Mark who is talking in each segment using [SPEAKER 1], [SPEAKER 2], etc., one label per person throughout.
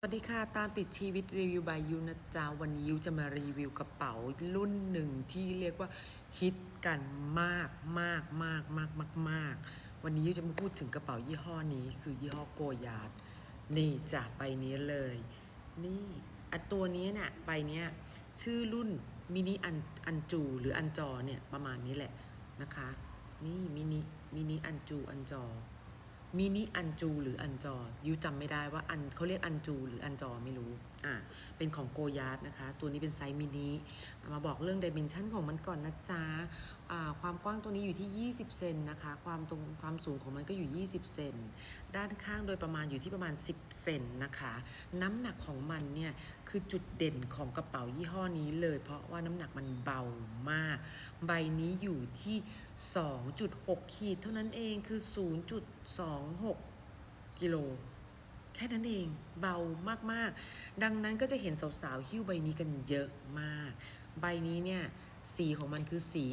[SPEAKER 1] สวัสดีค่ะ ตามติดชีวิตรีวิวบายยูนะจ๊ะวันนี้ยูจะมารีวิวกระเป๋ารุ่นหนึ่งที่เรียกว่าฮิตกันมากมากมากมากมากมากวันนี้ยูจะมาพูดถึงกระเป๋ายี่ห้อนี้ คือยี่ห้อโกยาดนี่จ้ะใบนี้เลย นี่อันตัวนี้เนี่ยใบเนี้ยชื่อรุ่นมินิอันอันจูหรืออันจอเนี่ยประมาณนี้แหละนะคะ นี่มินิมินิอันจูอันจอ มินิอันจูหรืออันจอยูจำไม่ได้ว่าอันเขาเรียกอันจูหรืออันจอไม่รู้อ่าเป็นของโกยาร์ดนะคะ ตัวนี้เป็นไซส์มินิมาบอกเรื่องดิเมนชันของมันก่อนนะจ๊ะอ่าความกว้างตัวนี้อยู่ที่ 20 เซนนะคะ ความตรงความสูงของมันก็อยู่ 20 เซน ด้านข้างโดยประมาณอยู่ที่ประมาณ 10 เซนนะคะ น้ำหนักของมันเนี่ยคือจุดเด่นของกระเป๋ายี่ห้อนี้เลย เพราะว่าน้ำหนักมันเบามาก ใบนี้อยู่ที่ 2.6 ขีด เท่านั้นเองคือ 0.26กิโลแค่นั้นเองเบามากๆ ดังนั้นก็จะเห็นสาวๆ หิ้วใบนี้กันเยอะมาก ใบนี้เนี่ยสีของมันคือสี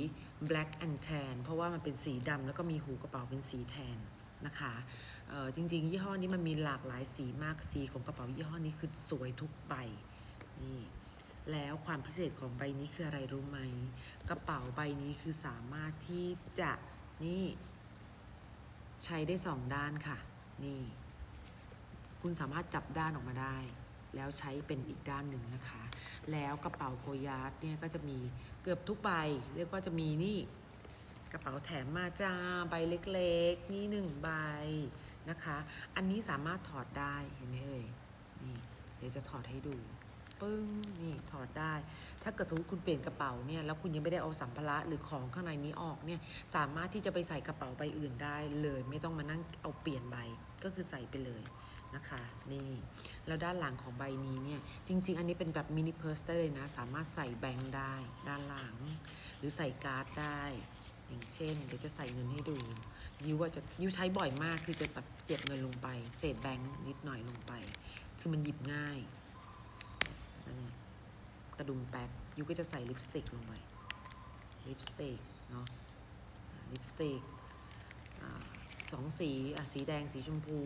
[SPEAKER 1] black and tan เพราะว่ามันเป็นสีดำแล้วก็มีหูกระเป๋าเป็นสีแทนนะคะจริงๆ ยี่ห้อนี้มันมีหลากหลายสีมากสีของกระเป๋ายี่ห้อนี้คือสวยทุกใบนี่แล้วความพิเศษของใบนี้คืออะไรรู้ไหม กระเป๋าใบนี้คือสามารถที่จะนี่ ใช้ได้สองด้านค่ะ นี่ คุณสามารถกลับด้านออกมาได้ แล้วใช้เป็นอีกด้านหนึ่งนะคะ แล้วกระเป๋าโกยาร์ดเนี่ยก็จะมีเกือบทุกใบ เรียกว่าจะมีนี่กระเป๋าแถมมาจ้าใบเล็กๆ นี่หนึ่งใบนะคะ อันนี้สามารถถอดได้เห็นไหมเอ่ยนี่เดี๋ยวจะถอดให้ดู ปึ้งนี่ถอดได้ ถ้าเกิดสมมติคุณเปลี่ยนกระเป๋าเนี่ยแล้วคุณยังไม่ได้เอาสัมภาระหรือของข้างในนี้ออกเนี่ยสามารถที่จะไปใส่กระเป๋าใบอื่นได้เลย ไม่ต้องมานั่งเอาเปลี่ยนใบก็คือใส่ไปเลยนะคะนี่แล้วด้านหลังของใบนี้เนี่ยจริง ๆ อันนี้เป็นแบบมินิเพิร์สได้เลยนะ สามารถใส่แบงค์ได้ ด้านหลัง หรือใส่การ์ดได้ อย่างเช่น เดี๋ยวจะใส่เงินให้ดูยูว่าจะยูใช้บ่อยมากคือจะแบบเสียบเงินลงไป เศษแบงค์นิดหน่อยลงไป คือมันหยิบง่าย นั่นไงกระดุมแป๊กยูก็จะใส่ลิปสติกลงไป ลิปสติกเนาะลิปสติกอสองสีอะสีแดงสีชมพู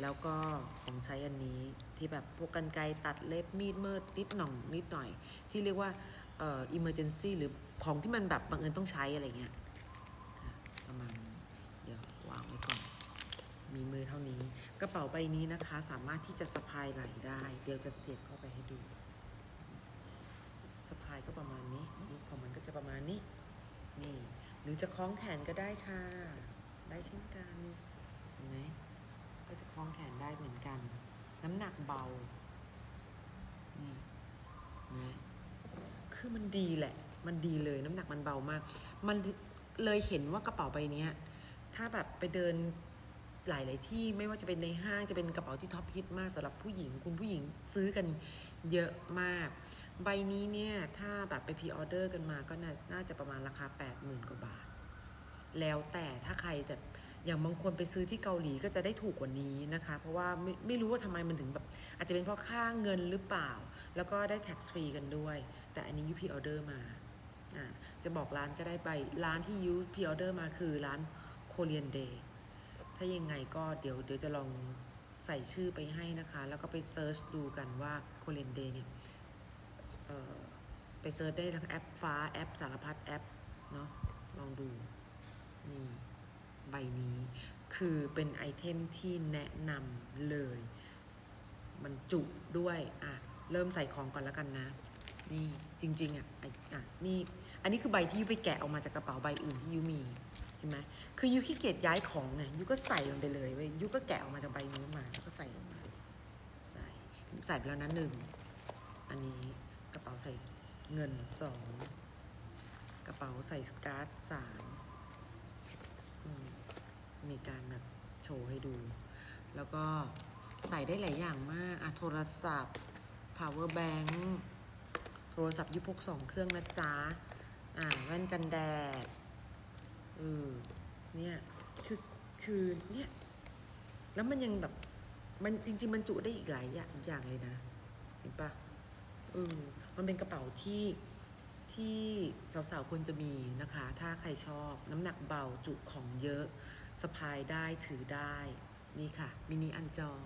[SPEAKER 1] แล้วก็ของใช้อันนี้ที่แบบพวกกันไกรตัดเล็บมีดเมิดนิดหน่องนิดหน่อย ที่เรียกว่าเอ่อ emergency หรือของที่มันแบบบังเอิญต้องใช้อะไรเงี้ยประมาณนี้เดี๋ยววางไว้ก่อน มีมือเท่านี้ กระเป๋าใบนี้นะคะสามารถที่จะสะพายไหลได้ เดี๋ยวจะเสียบเข้าไปให้ดูสะพายก็ประมาณนี้ลูกของ มันก็จะประมาณนี้นี่ หรือจะคล้องแขนก็ได้ค่ะ ได้เช่นกัน เห็นไหมก็จะคล้องแขนได้เหมือนกัน น้ำหนักเบา นี่นะคือมันดีแหละ มันดีเลยน้ำหนักมันเบามาก มันเลยเห็นว่ากระเป๋าใบนี้ถ้าแบบไปเดินหลาย ๆ ที่ไม่ว่าจะเป็นในห้างจะเป็นกระเป๋าที่ท็อปฮิตมากสำหรับผู้หญิงคุณผู้หญิงซื้อกันเยอะมาก ใบนี้เนี่ยถ้าแบบไปพรีออเดอร์กันมาก็น่านาจะประมาณราคา 80,000 กว่าบาท แล้วแต่ถ้าใครแต่อย่างบางคนไปซื้อที่เกาหลีก็จะได้ถูกกว่านี้นะคะ เพราะว่าไม่ไม่รู้ว่าทำไมมันถึงแบบอาจจะเป็นเพราะค่าเงินหรือเปล่า แล้วก็ได้ tax free กันด้วย แต่อันนี้ยูพีออเดอร์มาอ่าจะบอกร้านก็ได้ไปร้านที่ยูพีออเดอร์มาคือร้าน Korean Day ถ้ายังไงก็เดี๋ยวเดี๋ยวจะลองใส่ชื่อไปให้นะคะ แล้วก็ไปเซิร์ชดูกันว่า Korean Day เนี่ย ไปเซิร์ชได้ทั้งแอปฟ้าแอปสารพัดแอปเนาะลองดูนี่ใบนี้คือเป็นไอเทมที่แนะนำเลย มันจุด้วยอะเริ่มใส่ของก่อนแล้วกันนะ นี่จริงๆอะอะนี่อันนี้คือใบที่ยูไปแกะออกมาจากกระเป๋าใบอื่นที่ยูมีเห็นไหมคือยูขี้เกียจย้ายของไงยูก็ใส่มันไปเลยเว้ยยูก็แกะออกมาจากใบนู้นมาแล้วก็ใส่ลงมาใส่ใส่ไปแล้วนั้นหนึ่งอันนี้ ใส่เงินสองกระเป๋าใส่การ์ดสามมีการแบบโชว์ให้ดู แล้วก็ใส่ได้หลายอย่างมากอะโทรศัพท์ power bank โทรศัพท์ยุพกสองเครื่องนะจ๊ะ อ่าแว่นกันแดดเออเนี่ยคือคือเนี่ยแล้วมันยังแบบมันจริง ๆ มันจุได้อีกหลายอย่างอย่างเลยนะ เห็นปะเออ มันเป็นกระเป๋าที่ที่สาวๆควรจะมีนะคะ ถ้าใครชอบน้ำหนักเบาจุของเยอะสะพายได้ถือได้ นี่ค่ะ มินิอันจอง